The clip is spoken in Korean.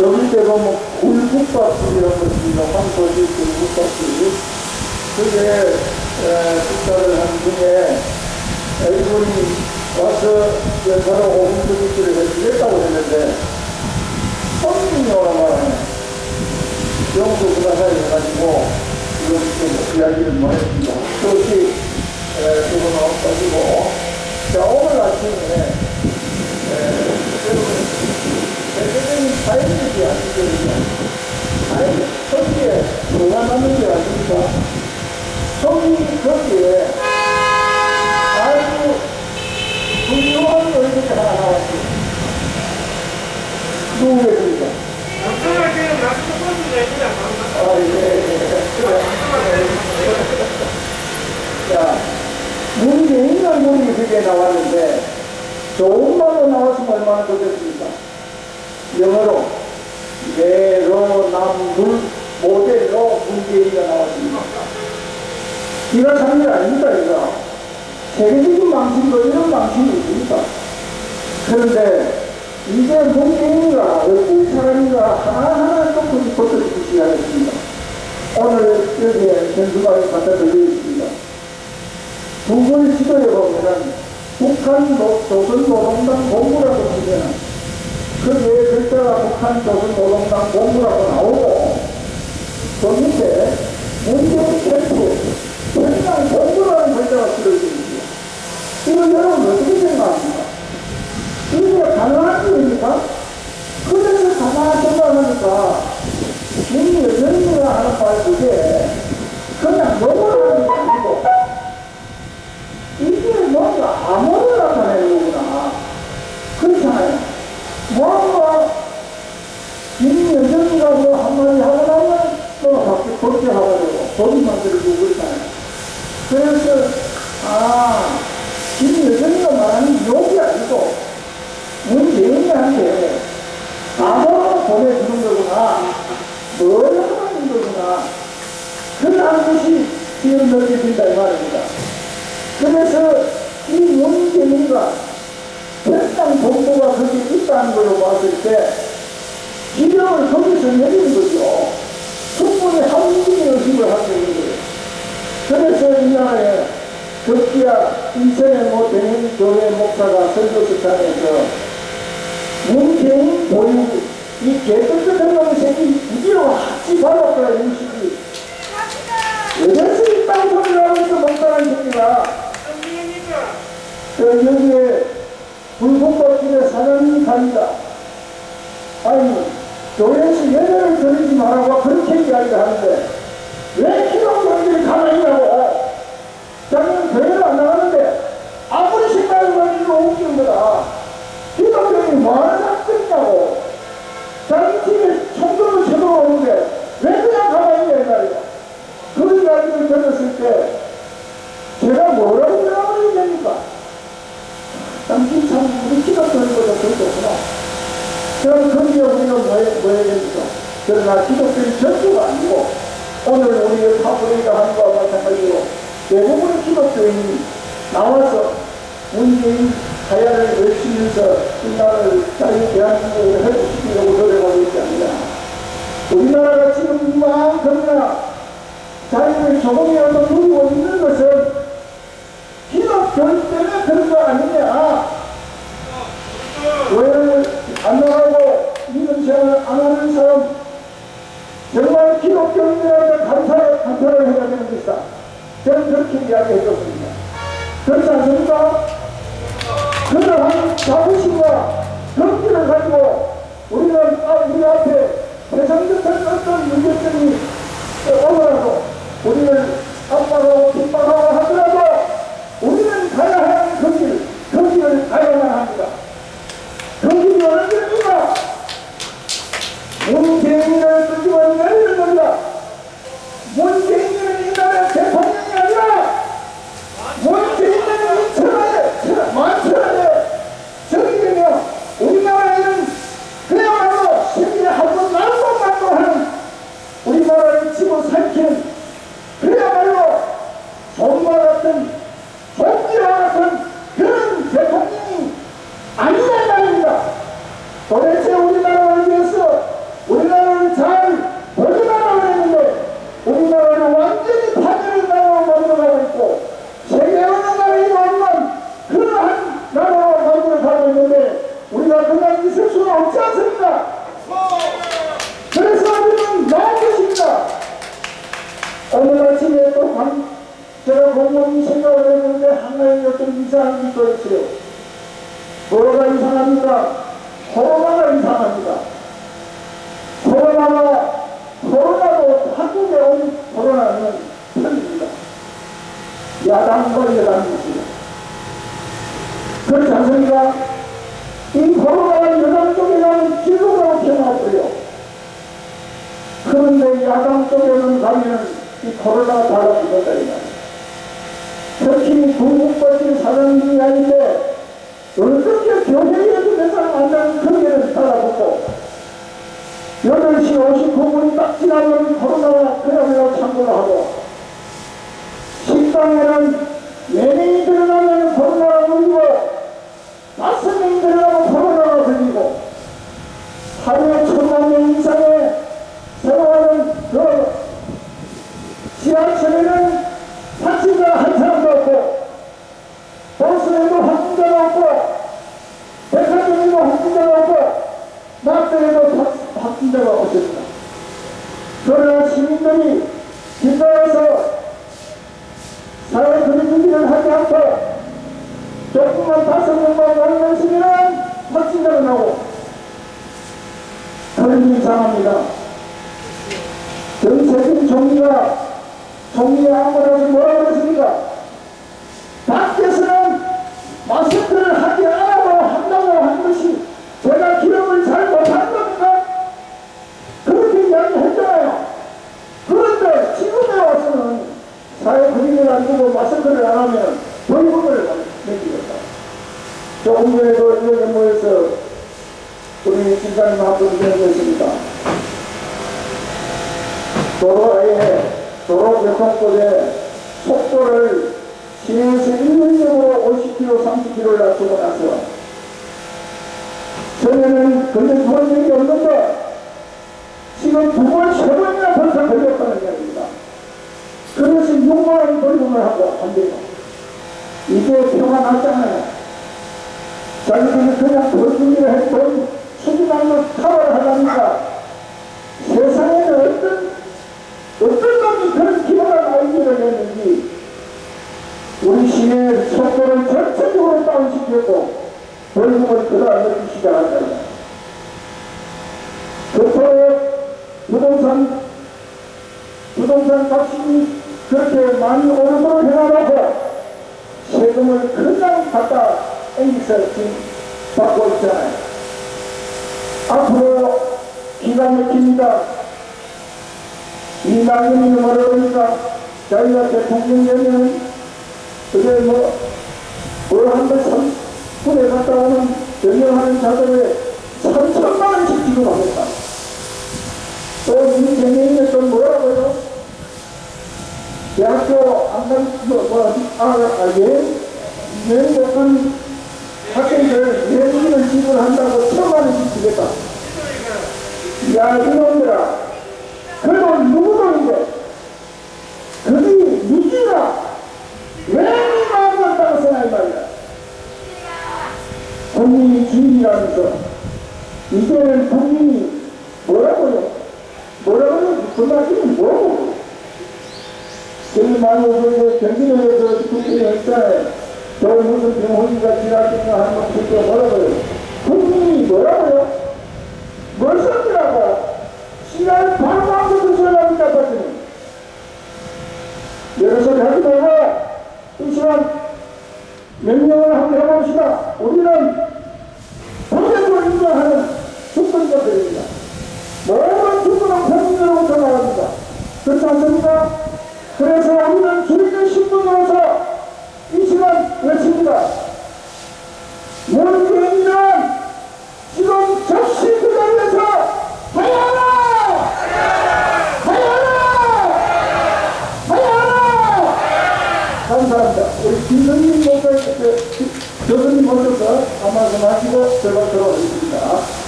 여기 때 보면 굴국밥집이라고 있습니다. 황소지 굴국밥집. 그게 에, 식사를 한 중에 이분이 와서 저랑 오분들을 해주겠다고 했는데 오라 말하네. 영수 부사사에 해가지고 이렇게 이야기를 뭐 했습니다. 그것이 두분 와가지고 자 오늘 아침에 사회적이 아니거든요. 아니, 거기에 들어가는 게 아닙니까? 성이 거기에 아주 훌륭한 얼굴이 하나 나왔어요. 누구겠습니까? 아, 예, 예. 그래. 자, 문재인 얼굴이 그게 나왔는데, 좋은 말로 나왔으면 얼마나 좋겠습니까? 영어로, 내로남불 모델로 문재인이가 나왔습니다. 이거 상일 아닙니다, 이거. 세계적인 방식으로 이런 방식이 있습니까? 그런데, 이제 문재인이가 어떤 사람인가 하나하나 조금씩 버텨주기 시작했습니다. 오늘 여기에 전수관을 갖다 드리고 있습니다. 두번 시도해 보면은 북한 노- 조선 노동당 본부라고 치면 은 거기에 글자가 북한 조선노동당 본부라고 나오고 그 밑에 문재인 캠프 평양 본부라는 글자가 쓰여있습니다. 이거 여러분 어떻게 생각합니까? 이게 가능한 일입니까? 그래서 가만히 생각하니까 이 여전이가 하는 말 그게 그냥 넘어가는 게 아니고 이게 뭔가 암호를 나타내는 거구나. 그렇잖아요. 뭔가 김여정이가 뭐 한마디 하고 나면 또 밖에 법제하고 되고 법이 만들어지고 그렇잖아요. 그래서 아 김여정이가 말하는 욕이 아니고 문재인이한테 암호로 보내주는 거구나. 뭘 하는 거구나. 그런 것이 지금 느껴진다 이 말입니다. 그래서 이 문재인이가 백당 본부가 거기 있다는 걸로 봤을 때 기력을 거기서 내리는 거죠. 충분히 한국인의 의식을 하고 있는 거예요. 그래서 이 나라에 급기야 인천의 모 대형 교회 목사가 설교수장에서 문재인 보육 이 개떡같은 놈의 새끼 이기로 같이 발랐더라 인식이 왜서 이딴 소리를 하고 있어 목사란 새끼가 저 여기에 불법법집에 사장님이 갑니다. 아니, 교회에서 예배를 드리지 말라고 그렇게 이야기를 하는데, 왜 기독교인들이 가만히 있냐고. 자기는 교회를 안 나가는데, 아무리 생각해봐도 이거 웃기는 거다. 기독교인이 뭐하는 작정이냐고. 자기 집에 총금을 쳐들어오는데, 왜 그냥 가만히 있냐, 이 말이야. 그 이야기를 들었을 때, 제가 뭐라고 대답을 해야 됩니까? 당신 참 우리 기독교인보다 더 좋구나. 그럼 거기에 우리가 뭐, 해, 뭐 해야 됩니까? 그러나 기독교인 전부가 아니고 오늘 우리 파브리가 하는 거와 마찬가지로 대부분의 기독교인이 나와서 문재인 하야를 외치면서 이 나라를 자유 대한민국을 회복시키려고 노력하고 있지 않느냐. 우리나라가 지금 이만큼이나 자유를 조금이라도 누리고 있는 것은 기독교인 때문에 그런 거 아니냐. 교회를 안 나가고 믿음 생활을 안 하는 사람 정말 기독교인들한테 감사를, 감사를 해야 되는 것이다. 저는 그렇게 이야기해 줬습니다. 그렇지 않습니까? 그러한 자부심과 경기를 가지고 우리는 아, 우리 앞에 세상적인 어떤 문제점이 오더라도 우리를 압박하고 핍박 좀 이상한 거 있어요. 뭐가 이상합니까? 코로나가 이상합니다. 코로나가, 코로나도 한국에 온 코로나는 편입니다. 야당과 여당입니다. 그렇지 않습니까? 이 코로나가 여당 쪽에는 지금으로 튀어나왔어요. 그런데 야당 쪽에는 가면 이 코로나가 달라진 것들이다. 특히 국무법인 사장님이 아닌데 어떻게 교회에도 대상 안 되는 경계를 달라붙고 8시 59분이 딱 지나면 코로나가 그야말로 창고를 하고 식당에는 4명이 들어가면 코로나가 걸리고 5명이 들어가면 코로나가 걸리고 하루에 천만 명 이상의 생활하는 그 지하철에는 확진자 한 사람도 없고 버스에도 확진자가 없고 백화점에도 확진자가 없고 낙서에도 확- 확진자가 없습니다. 시민들이 길가에서 사회 거리두기를 하지 않고 조금만 다섯 명만 모이는 시기는 확진자가 나오고 그런 이상합니다. 정세균 총리가 총리 안보라서 뭐라고 그랬습니까? 밖에서는 마스크를 하지 않아도 한다고 한 것이 제가 기억을 잘 못한 겁니까? 그렇게 이야기했잖아요. 그런데 지금에 와서는 사회 분위기를 안 두고 마스크를 안 하면 벌금을 매기겠다. 조금 전에도 이렇게 모여서 우리 진사님 한분 되었습니다. 도로에 도로 교통법에 속도를 시내에서 일률적으로 50km, 30km를 낮추고 나서 전에는 그런 적이 없는데 지금 두 번, 세 번이나 벌써 걸렸다는 이야기입니다. 그래서 6만 원 벌금을 하고 안 돼요. 이게 표가 났잖아요. 자기들이 그냥 벌금을 해돈 수준한 걸 커버를 하다니까 세상에는 어떤 어떤 놈이 그런 기본한 아이디어를 냈는지 우리 시내 속도를 전체적으로 다운시켰고 벌금을 넣기 시작한다. 그토록 부동산 부동산 값이 그렇게 많이 오르도록 해놔놓고 세금을 그냥 갖다 앵기 서 지금 받고 있잖아요. 앞으로 기가 막힙니다. 이 나경이 뭐라 그러니까 자기가 대통령 되면 그게 뭐, 뭐한번 군에 갔다 오는 변경하는 자들에 3천만 원씩 지급하겠다. 또이 개념이 또 뭐라고요? 대학교 안 간, 뭐, 뭐, 아, 아, 예, 못간 학생들 지불한다고 천만 원씩 주겠다. 야, 이놈들아. 그건 누구 돈인데? 그게 니기가 왜 니가 왔다고 생각이 말이야? 국민이 주인이라면서 이제는 국민이 뭐라고요? 뭐라고요? 그 말씀은 뭐고? 저희 말로 그 경기도에서 국민이 있잖아요. 저 무슨 병원이가 지나치가 한번 듣고 뭐라고요? 국민이 뭐라고요? 뭘 썼더라고? 시간 바로 앞서 드셔나니까 봤더니 여러 소리 하지 말고 이 시간 명령을 한번 해봅시다. 우리는 본연을 인정하는 주권자들입니다. 모든 주권은 국민으로부터 나갑니다. 그렇지 않습니까? 그래서 우리는 주인의 신분으로서 이 시간 외칩니다. 문재인은 지금 접시 그 자리에서 하야라! 하야라! 하야라! 감사합니다. 우리 김선님 목사, 교수님 모셔서 한 말씀 하시고 제가 들어오겠습니다.